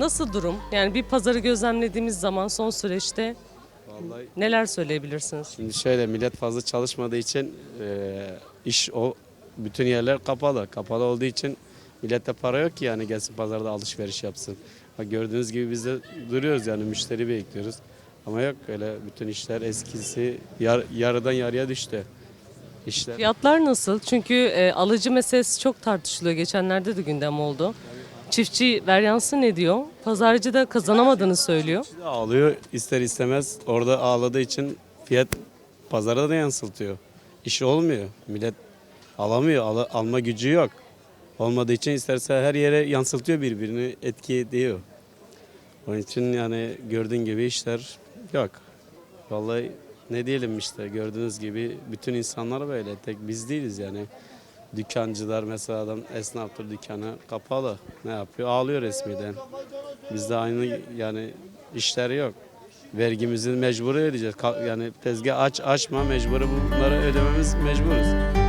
Nasıl durum? Yani bir pazarı gözlemlediğimiz zaman son süreçte Vallahi neler söyleyebilirsiniz? şimdi şöyle millet fazla çalışmadığı için e, iş o bütün yerler kapalı. Kapalı olduğu için millette para yok ki yani gelsin pazarda alışveriş yapsın. Bak gördüğünüz gibi biz de duruyoruz yani müşteri bekliyoruz. Ama yok öyle bütün işler eskisi yar, yarıdan yarıya düştü. İşler Fiyatlar nasıl? Çünkü e, alıcı meselesi çok tartışılıyor. Geçenlerde de gündem oldu. Çiftçi veryansı ne diyor? Pazarcı da kazanamadığını söylüyor. ağlıyor ister istemez orada ağladığı için fiyat pazara da yansıtıyor. İş olmuyor. Millet alamıyor. al- alma gücü yok. Olmadığı için isterse her yere yansıtıyor birbirini etki ediyor. Onun için yani gördüğün gibi işler yok. Vallahi ne diyelim işte gördüğünüz gibi bütün insanlar böyle. Tek biz değiliz yani. Dükkancılar mesela adam esnaftır dükkanı kapalı. Ne yapıyor? Ağlıyor resmiden. Bizde aynı yani işleri yok. Vergimizi mecbur ödeyeceğiz. Yani tezgah aç açma mecburi bunları ödememiz mecburuz.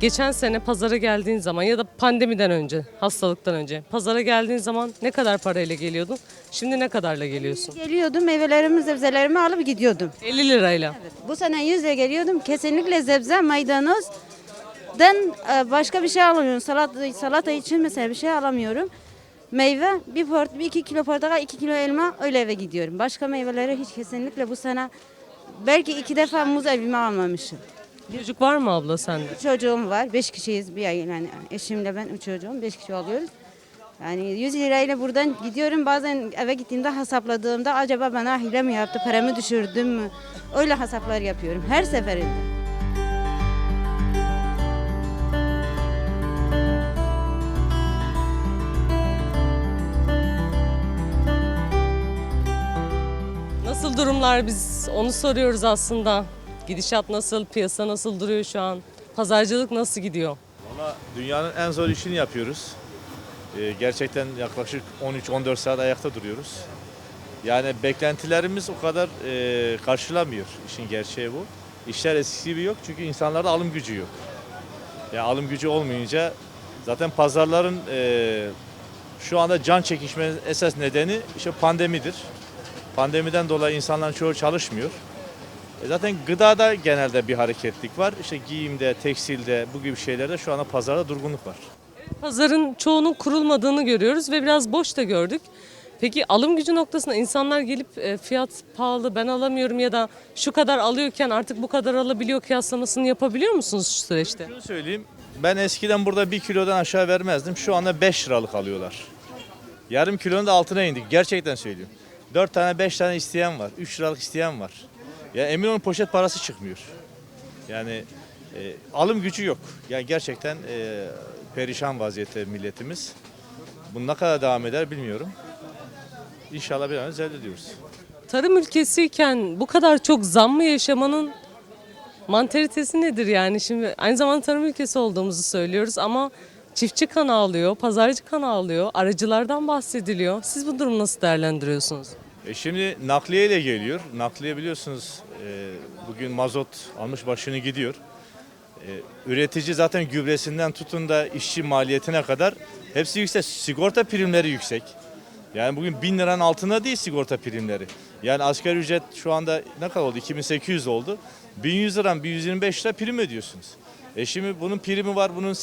Geçen sene pazara geldiğin zaman ya da pandemiden önce, hastalıktan önce pazara geldiğin zaman ne kadar parayla geliyordun? Şimdi ne kadarla geliyorsun? Geliyordum meyvelerimi, sebzelerimi alıp gidiyordum. 50 lirayla. Bu sene 100 lira geliyordum. Kesinlikle sebze, maydanoz. Den e, başka bir şey alamıyorum. Salata, salata için mesela bir şey alamıyorum. Meyve, bir, port, bir iki kilo portakal, iki kilo elma öyle eve gidiyorum. Başka meyveleri hiç kesinlikle bu sene belki iki defa muz evime almamışım. Çocuk var mı abla sende? Çocuğum var. Beş kişiyiz bir ay yani eşimle ben üç çocuğum. Beş kişi alıyoruz. Yani 100 lirayla buradan gidiyorum. Bazen eve gittiğimde hesapladığımda acaba bana hile mi yaptı, paramı düşürdüm mü? Öyle hesaplar yapıyorum her seferinde. Nasıl durumlar biz onu soruyoruz aslında. Gidişat nasıl, piyasa nasıl duruyor şu an? Pazarcılık nasıl gidiyor? Valla dünyanın en zor işini yapıyoruz. Ee, gerçekten yaklaşık 13-14 saat ayakta duruyoruz. Yani beklentilerimiz o kadar e, karşılamıyor. İşin gerçeği bu. İşler eskisi gibi yok çünkü insanlarda alım gücü yok. Yani alım gücü olmayınca zaten pazarların e, şu anda can çekişmenin esas nedeni işte pandemidir. Pandemiden dolayı insanların çoğu çalışmıyor. E zaten gıdada genelde bir hareketlik var. İşte giyimde, tekstilde bu gibi şeylerde şu anda pazarda durgunluk var. Pazarın çoğunun kurulmadığını görüyoruz ve biraz boş da gördük. Peki alım gücü noktasında insanlar gelip e, fiyat pahalı ben alamıyorum ya da şu kadar alıyorken artık bu kadar alabiliyor kıyaslamasını yapabiliyor musunuz şu süreçte? Şunu söyleyeyim. Ben eskiden burada bir kilodan aşağı vermezdim. Şu anda 5 liralık alıyorlar. Yarım kilonun da altına indik. Gerçekten söylüyorum. 4 tane 5 tane isteyen var. 3 liralık isteyen var. Ya emin olun poşet parası çıkmıyor. Yani e, alım gücü yok. Yani gerçekten e, perişan vaziyette milletimiz. Bu ne kadar devam eder bilmiyorum. İnşallah bir an önce ediyoruz. Tarım ülkesiyken bu kadar çok zam mı yaşamanın mantalitesi nedir yani? Şimdi aynı zamanda tarım ülkesi olduğumuzu söylüyoruz ama çiftçi kan ağlıyor, pazarcı kan ağlıyor, aracılardan bahsediliyor. Siz bu durumu nasıl değerlendiriyorsunuz? E şimdi nakliye ile geliyor. Nakliye biliyorsunuz e, bugün mazot almış başını gidiyor. E, üretici zaten gübresinden tutun da işçi maliyetine kadar hepsi yüksek. Sigorta primleri yüksek. Yani bugün 1000 liranın altında değil sigorta primleri. Yani asgari ücret şu anda ne kadar oldu? 2800 oldu. 1100 liran 1125 lira prim ödüyorsunuz. E şimdi bunun primi var, bunun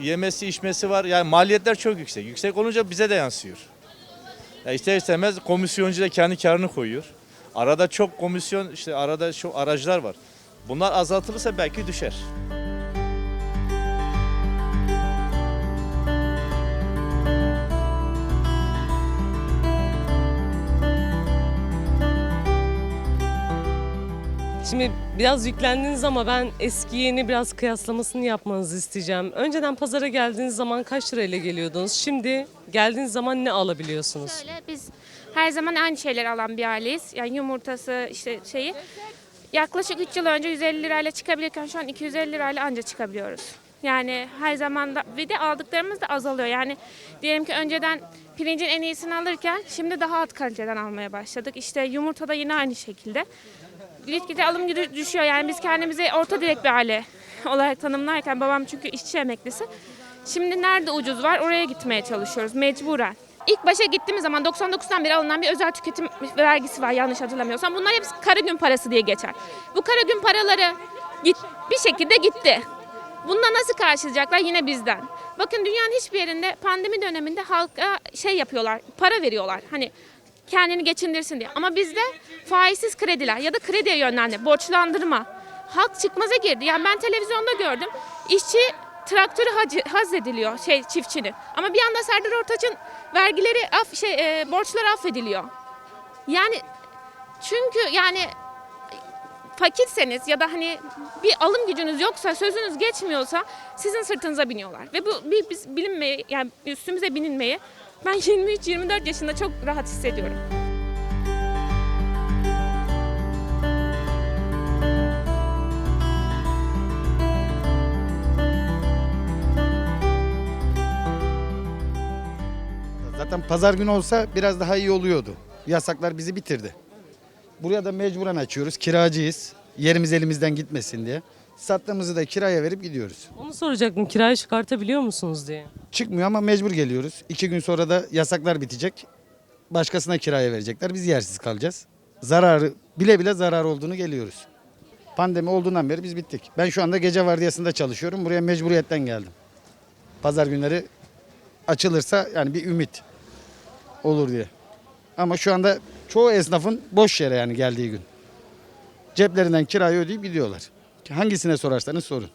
yemesi içmesi var. Yani maliyetler çok yüksek. Yüksek olunca bize de yansıyor. Ya ister istemez komisyoncu da kendi karını koyuyor. Arada çok komisyon, işte arada çok aracılar var. Bunlar azaltılırsa belki düşer. Şimdi biraz yüklendiniz ama ben eski yeni biraz kıyaslamasını yapmanızı isteyeceğim. Önceden pazara geldiğiniz zaman kaç lirayla geliyordunuz? Şimdi geldiğiniz zaman ne alabiliyorsunuz? Şöyle biz her zaman aynı şeyleri alan bir aileyiz. Yani yumurtası işte şeyi. Yaklaşık 3 yıl önce 150 lirayla çıkabilirken şu an 250 lirayla anca çıkabiliyoruz. Yani her zaman da ve de aldıklarımız da azalıyor. Yani diyelim ki önceden pirincin en iyisini alırken şimdi daha alt kaliteden almaya başladık. İşte yumurta da yine aynı şekilde. Gitgide alım gücü düşüyor. Yani biz kendimizi orta direk bir aile olarak tanımlarken babam çünkü işçi emeklisi. Şimdi nerede ucuz var oraya gitmeye çalışıyoruz mecburen. İlk başa gittiğimiz zaman 99'dan beri alınan bir özel tüketim vergisi var yanlış hatırlamıyorsam. Bunlar hepsi kara gün parası diye geçer. Bu kara gün paraları git, bir şekilde gitti. Bununla nasıl karşılayacaklar? Yine bizden. Bakın dünyanın hiçbir yerinde pandemi döneminde halka şey yapıyorlar, para veriyorlar. Hani kendini geçindirsin diye. Ama bizde faizsiz krediler ya da krediye yönlendi, borçlandırma. Halk çıkmaza girdi. Yani ben televizyonda gördüm. İşçi traktörü hac- haz ediliyor şey çiftçinin. Ama bir anda Serdar Ortaç'ın vergileri af şey e, borçları affediliyor. Yani çünkü yani fakirseniz ya da hani bir alım gücünüz yoksa, sözünüz geçmiyorsa sizin sırtınıza biniyorlar. Ve bu bir, biz bilinmeyi yani üstümüze binilmeyi ben 23-24 yaşında çok rahat hissediyorum. Zaten pazar günü olsa biraz daha iyi oluyordu. Yasaklar bizi bitirdi. Buraya da mecburen açıyoruz. Kiracıyız. Yerimiz elimizden gitmesin diye. Sattığımızı da kiraya verip gidiyoruz. Onu soracaktım kirayı çıkartabiliyor musunuz diye. Çıkmıyor ama mecbur geliyoruz. İki gün sonra da yasaklar bitecek. Başkasına kiraya verecekler. Biz yersiz kalacağız. Zararı bile bile zarar olduğunu geliyoruz. Pandemi olduğundan beri biz bittik. Ben şu anda gece vardiyasında çalışıyorum. Buraya mecburiyetten geldim. Pazar günleri açılırsa yani bir ümit olur diye. Ama şu anda çoğu esnafın boş yere yani geldiği gün. Ceplerinden kirayı ödeyip gidiyorlar. Hangisine sorarsanız sorun.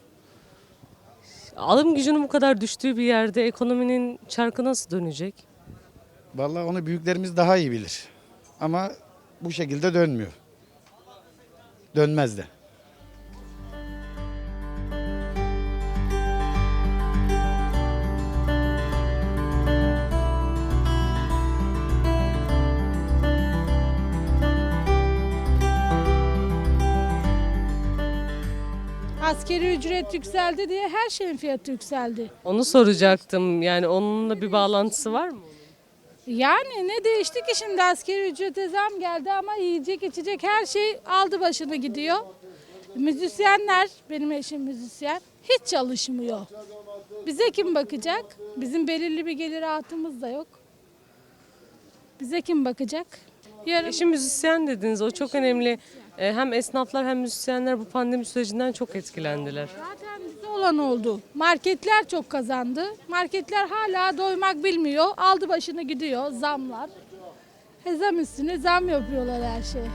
Alım gücünün bu kadar düştüğü bir yerde ekonominin çarkı nasıl dönecek? Vallahi onu büyüklerimiz daha iyi bilir. Ama bu şekilde dönmüyor. Dönmez de. Askeri ücret yükseldi diye her şeyin fiyatı yükseldi. Onu soracaktım. Yani onunla bir bağlantısı var mı? Yani ne değişti ki şimdi askeri ücrete zam geldi ama yiyecek içecek her şey aldı başını gidiyor. Müzisyenler, benim eşim müzisyen, hiç çalışmıyor. Bize kim bakacak? Bizim belirli bir gelir rahatımız da yok. Bize kim bakacak? Yarın Eşim müzisyen dediniz. O çok önemli. Ee, Hem esnaflar hem müzisyenler bu pandemi sürecinden çok etkilendiler. Zaten bize olan oldu. Marketler çok kazandı. Marketler hala doymak bilmiyor. Aldı başını gidiyor zamlar. E zam üstüne zam yapıyorlar her şeye.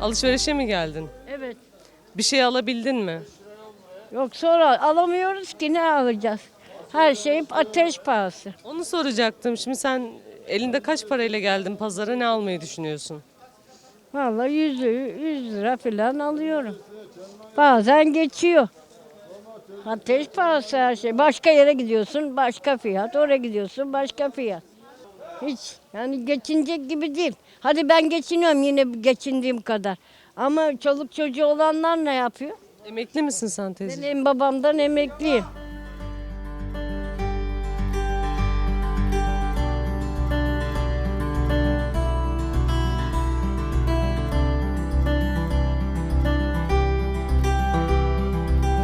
Alışverişe mi geldin? Bir şey alabildin mi? Yok sonra alamıyoruz ki ne alacağız? Her şey ateş pahası. Onu soracaktım. Şimdi sen elinde kaç parayla geldin pazara ne almayı düşünüyorsun? Vallahi 100, 100 lira falan alıyorum. Bazen geçiyor. Ateş pahası her şey. Başka yere gidiyorsun başka fiyat. Oraya gidiyorsun başka fiyat. Hiç yani geçinecek gibi değil. Hadi ben geçiniyorum yine geçindiğim kadar. Ama çoluk çocuğu olanlar ne yapıyor? Emekli misin sen teyze? Benim babamdan emekliyim.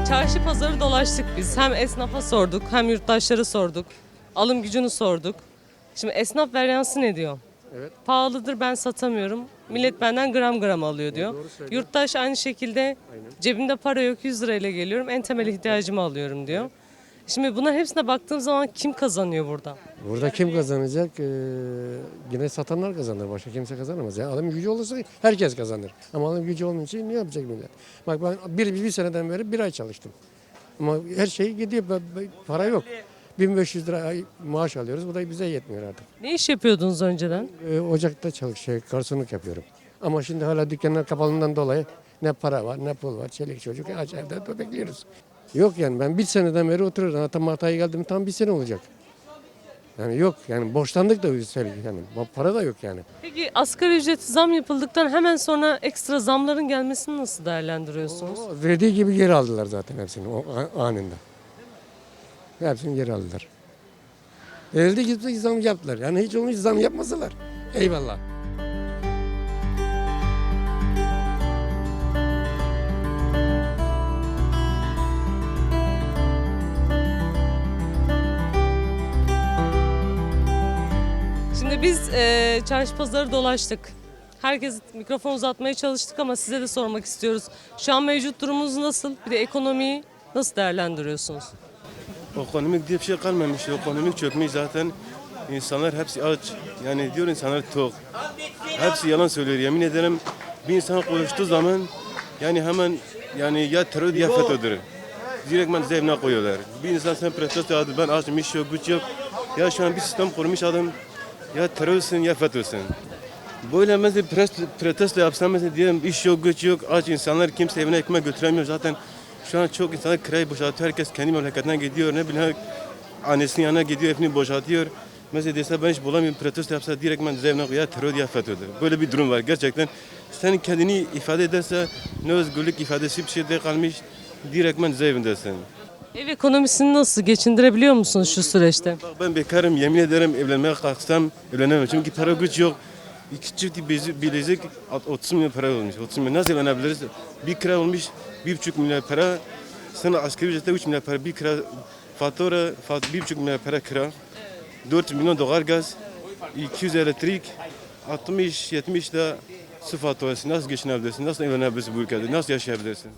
Çarşı pazarı dolaştık biz. Hem esnafa sorduk hem yurttaşlara sorduk. Alım gücünü sorduk. Şimdi esnaf veryansı ne diyor? Evet. Pahalıdır ben satamıyorum. Millet benden gram gram alıyor diyor. Yurttaş aynı şekilde cebimde para yok 100 lirayla geliyorum en temel ihtiyacımı alıyorum diyor. Şimdi buna hepsine baktığım zaman kim kazanıyor burada? Burada kim kazanacak? Ee, yine satanlar kazanır. Başka kimse kazanamaz. Yani alım gücü olursa herkes kazanır. Ama alım gücü olmayınca ne yapacak millet? Bak ben bir, bir seneden beri bir ay çalıştım. Ama her şey gidiyor. Para yok. 1500 lira maaş alıyoruz. Bu da bize yetmiyor artık. Ne iş yapıyordunuz önceden? Ee, ocakta çalışıyor, garsonluk yapıyorum. Ama şimdi hala dükkanlar kapalından dolayı ne para var ne pul var. Çelik çocuk aç evde bekliyoruz. Yok yani ben bir seneden beri oturuyorum. Ha, Tam hataya geldim tam bir sene olacak. Yani yok yani borçlandık da üstelik yani. Para da yok yani. Peki asgari ücret zam yapıldıktan hemen sonra ekstra zamların gelmesini nasıl değerlendiriyorsunuz? O verdiği gibi geri aldılar zaten hepsini o anında. Hepsini geri aldılar. Elde gibi zam yaptılar. Yani hiç olmuş zam yapmasalar. Eyvallah. Şimdi biz e, çarşı pazarı dolaştık. Herkes mikrofon uzatmaya çalıştık ama size de sormak istiyoruz. Şu an mevcut durumunuz nasıl? Bir de ekonomiyi nasıl değerlendiriyorsunuz? Ekonomik diye bir şey kalmamış. Ekonomik çökmüş zaten. İnsanlar hepsi aç. Yani diyor insanlar tok. Hepsi yalan söylüyor. Yemin ederim bir insan konuştuğu zaman yani hemen yani ya terör ya FETÖ'dür. Direktmen zevne koyuyorlar. Bir insan sen protesto adı ben açım iş yok güç yok. Ya şu an bir sistem kurmuş adam ya terörsün ya FETÖ'sün. Böyle mesela protesto yapsam mesela diyelim iş yok güç yok aç insanlar kimse evine ekmek götüremiyor zaten şu an çok insanlar kirayı boşaltıyor herkes kendi memleketine gidiyor ne bileyim annesinin yanına gidiyor evini boşaltıyor. Mesela dese ben hiç bulamıyorum protesto yapsa direkt ben zevne koyar terör ya FETÖ'dür. Böyle bir durum var gerçekten. Sen kendini ifade ederse ne özgürlük ifadesi bir şeyde kalmış direkt ben zevindesin. Ev ekonomisini nasıl geçindirebiliyor musunuz şu süreçte? Bak ben bekarım yemin ederim evlenmeye kalksam evlenemem. Çünkü para güç yok. İki çift bilezik- bilezik 30 milyon para olmuş. 30 milyon nasıl evlenebiliriz? Bir kira olmuş 1,5 milyon para. Sana asgari ücrette 3 milyon para bir kira fatura fat, 1,5 milyon para kira. 4 milyon doğalgaz, 200 elektrik, 60-70 de su faturası nasıl geçinebilirsin, nasıl evlenebilirsin bu ülkede, nasıl yaşayabilirsin?